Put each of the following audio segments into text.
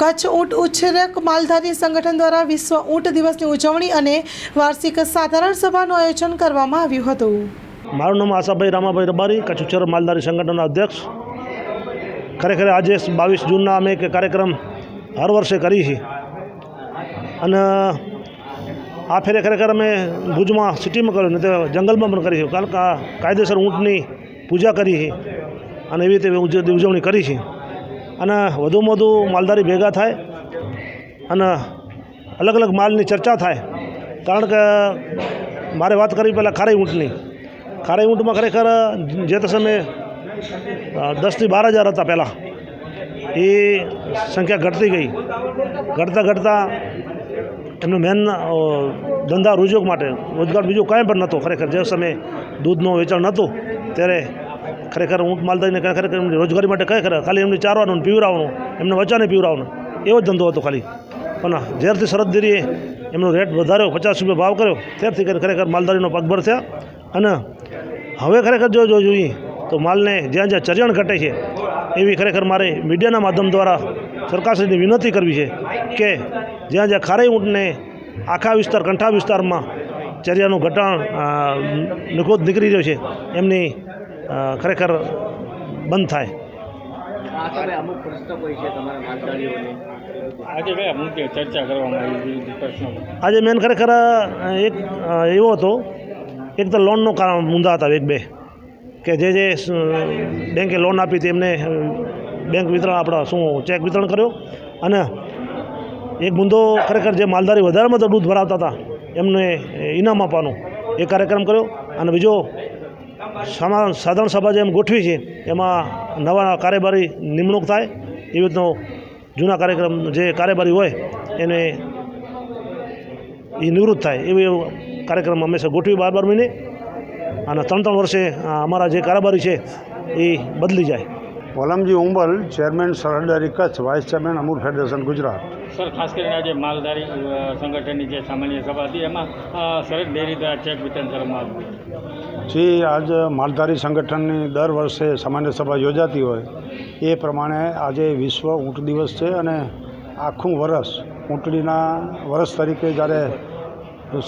કચ્છ ઊંટ ઉછેરક માલધારી સંગઠન દ્વારા વિશ્વ ઊંટ દિવસની ઉજવણી અને વાર્ષિક સાધારણ સભાનું આયોજન કરવામાં આવ્યું હતું. મારું નામ આશાભાઈ રામાભાઈ રબારી, કચ્છ ઉચ્ચર માલધારી સંગઠનના અધ્યક્ષ. ખરેખર આજે બાવીસ જૂનના અમે એક કાર્યક્રમ હર વર્ષે કરી છે અને આ ફેરે ખરેખર અમે ભુજમાં સિટીમાં કર્યું ને તે જંગલમાં પણ કરી છે કારણ કે કાયદેસર ઊંટની પૂજા કરી છે અને એવી રીતે ઉજવણી કરી છે અને વધુમાં વધુ માલધારી ભેગા થાય અને અલગ અલગ માલની ચર્ચા થાય. કારણ કે મારે વાત કરવી પહેલાં ખારી ઊંટની. ખારી ઊંટમાં ખરેખર જે તે સમયે દસથી બાર હજાર હતા પહેલાં. એ સંખ્યા ઘટતી ગઈ. ઘટતા ઘટતા એમનો મેન ધંધા રોજગાર માટે રોજગાર બીજું કાંઈ પણ નહોતો. ખરેખર જે સમયે દૂધનું વેચાણ નહોતું, ત્યારે ખરેખર ઊંટ માલધારીને ખરેખર રોજગારી માટે ખરેખર ખરે ખાલી એમને ચારવાનું પીવરાવવાનું એમને વચાને પીવરાવવાનું એવો જ ધંધો હતો ખાલી. પણ જ્યારથી શરદગીરીએ એમનો રેટ વધાર્યો પચાસ રૂપિયા ભાવ કર્યો ત્યારથી કરીને ખરેખર માલધારીનો પગભર થયા. અને હવે ખરેખર જો જોઈએ તો માલને જ્યાં જ્યાં ચરિયાણ ઘટે છે એવી ખરેખર મારે મીડિયાના માધ્યમ દ્વારા સરકારશ્રીની વિનંતી કરવી છે કે જ્યાં જ્યાં ખારાઈ ઊંટને આખા વિસ્તાર કંઠા વિસ્તારમાં ચરિયાનું ઘટાણ અ, નીકળી રહ્યો છે એમની ખરેખર બંધ થાય. અમુક પ્રશ્નો કોઈ છે તમારા આજે કયા મુદ્દે ચર્ચા કરવામાં આવી પ્રશ્નો? આજે મેન ખરેખર એક એવો હતો. એક તો લોનનો કારણ મુદ્દા હતા એક બે. કે જે જે બેંકે લોન આપી હતી એમને બેંક વિતરણ આપણા શું ચેક વિતરણ કર્યો. અને એક મુદ્દો ખરેખર જે માલધારી વધારેમાં તો દૂધ ભરાવતા હતા એમને ઇનામ આપવાનો એ કાર્યક્રમ કર્યો. અને બીજો સમા સાધારણ સભા જેમ ગોઠવી છે, એમાં નવા કાર્યભારી નિમણૂક થાય, એવી રીતનો જૂના કાર્યક્રમ જે કાર્યભારી હોય, એને એ નિવૃત્ત થાય, એવી કાર્યક્રમ હંમેશા ગોઠવી બાર બાર મહિને. અને ત્રણ ત્રણ વર્ષે અમારા જે કારોબારી છે, એ બદલી જાય. પોલમજી Umbal, chairman Sarhad dairy Kutch, vice chairman Amul federation Gujarat. Sir, ખાસ કરીને આજે માલધારી સંગઠનની જે સામાન્ય સભા હતી, એમાં સરસ ડેરી દ્વારા ચેક વિતરણ કરવામાં આવ્યું જે આજ માલધારી સંગઠનની દર વર્ષે સામાન્ય સભા યોજાતી હોય, એ પ્રમાણે આજે વિશ્વ ઊંટ દિવસ છે અને આખું વરસ ઊંટડીના વરસ તરીકે જ્યારે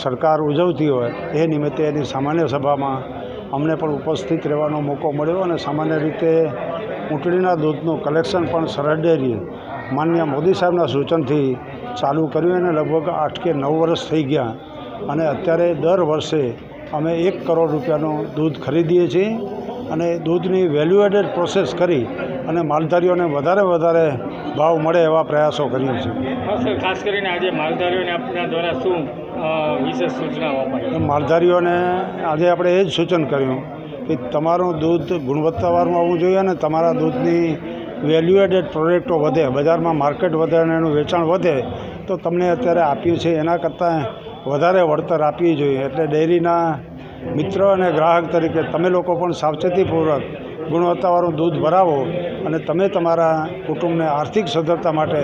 સરકાર ઉજવતી હોય, એ નિમિત્તે એની સામાન્ય સભામાં અમને પણ ઉપસ્થિત રહેવાનો મોકો મળ્યો અને સામાન્ય રીતે ઊંટડીના દૂધનું કલેક્શન પણ સરહદ ડેરીએ માન્ય મોદી સાહેબના સૂચનથી ચાલુ કર્યું અને લગભગ આઠ કે નવ વર્ષ થઈ ગયા. અને અત્યારે દર વર્ષે અમે એક કરોડ રૂપિયાનું દૂધ ખરીદીએ છીએ અને દૂધની વેલ્યુ એડેડ પ્રોસેસ કરી અને માલધારીઓને વધારે વધારે ભાવ મળે એવા પ્રયાસો કરીએ છીએ. ખાસ કરીને આજે માલધારીઓને આપના દ્વારા શું વિશેષ સૂચનાઓ માલધારીઓને આજે આપણે એ જ સૂચન કર્યું કે તમારું દૂધ ગુણવત્તાવાળું આવવું જોઈએ અને તમારા દૂધની વેલ્યુ એડેડ પ્રોડક્ટો વધે, બજારમાં માર્કેટ વધે અને એનું વેચાણ વધે, તો તમને અત્યારે આપ્યું છે. એના કરતાં વધારે વળતર આપવી જોઈએ. એટલે ડેરીના મિત્ર અને ગ્રાહક તરીકે તમે લોકો પણ સાવચેતીપૂર્વક ગુણવત્તાવાળું દૂધ ભરાવો અને તમે તમારા કુટુંબને આર્થિક સદ્ધરતા માટે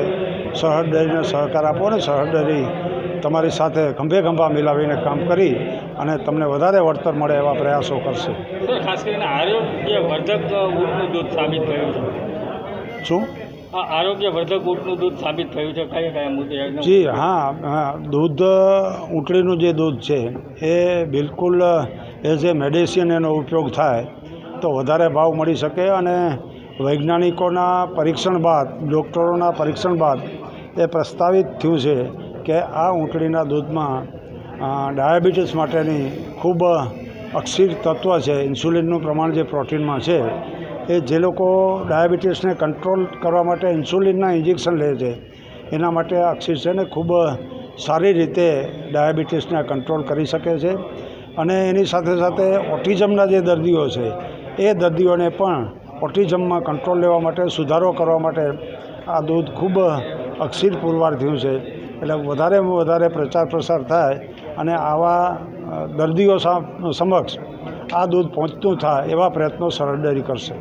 સરહદ ડેરીને સહકાર આપો અને સરહદ ડેરી તમારી સાથે ખંભે ખંભા મિલાવીને કામ કરી અને તમને વધારે વળતર મળે એવા પ્રયાસો કરશે. ખાસ કરીને આરોગ્ય વર્ધક દૂધ સાબિત થયું છે. શું આ આરોગ્ય વર્ધક ઊંટનું દૂધ સાબિત થયું છે કયા કયા મુદ્દે જી હા હા દૂધ ઊંટડીનું જે દૂધ છે એ બિલકુલ એઝ એ મેડિસિન એનો ઉપયોગ થાય તો વધારે ભાવ મળી શકે અને વૈજ્ઞાનિકોના પરીક્ષણ બાદ ડૉક્ટરોના પરીક્ષણ બાદ એ પ્રસ્તાવિત થયું છે કે આ ઊંટડીના દૂધમાં ડાયાબિટીસ માટેની ખૂબ અક્ષીર તત્વ છે ઇન્સ્યુલિનનું પ્રમાણ જે પ્રોટીનમાં છે એ જે લોકો ડાયાબિટીસને કંટ્રોલ કરવા માટે ઇન્સ્યુલિનના ઇન્જેક્શન લે છે, એના માટે અક્ષિસ છે ને ખૂબ સારી રીતે ડાયાબિટીસને કંટ્રોલ કરી શકે છે અને એની સાથે સાથે ઓટિઝમના જે દર્દીઓ છે, એ દર્દીઓને પણ ઓટિઝમમાં કંટ્રોલ લેવા માટે, સુધારો કરવા માટે આ દૂધ ખૂબ અક્ષીર પુરવાર થયું છે. એટલે વધારેમાં વધારે પ્રચાર પ્રસાર થાય અને આવા દર્દીઓ સમક્ષ આ દૂધ પહોંચતું થાય એવા પ્રયત્નો સરળ ડેરી કરશે.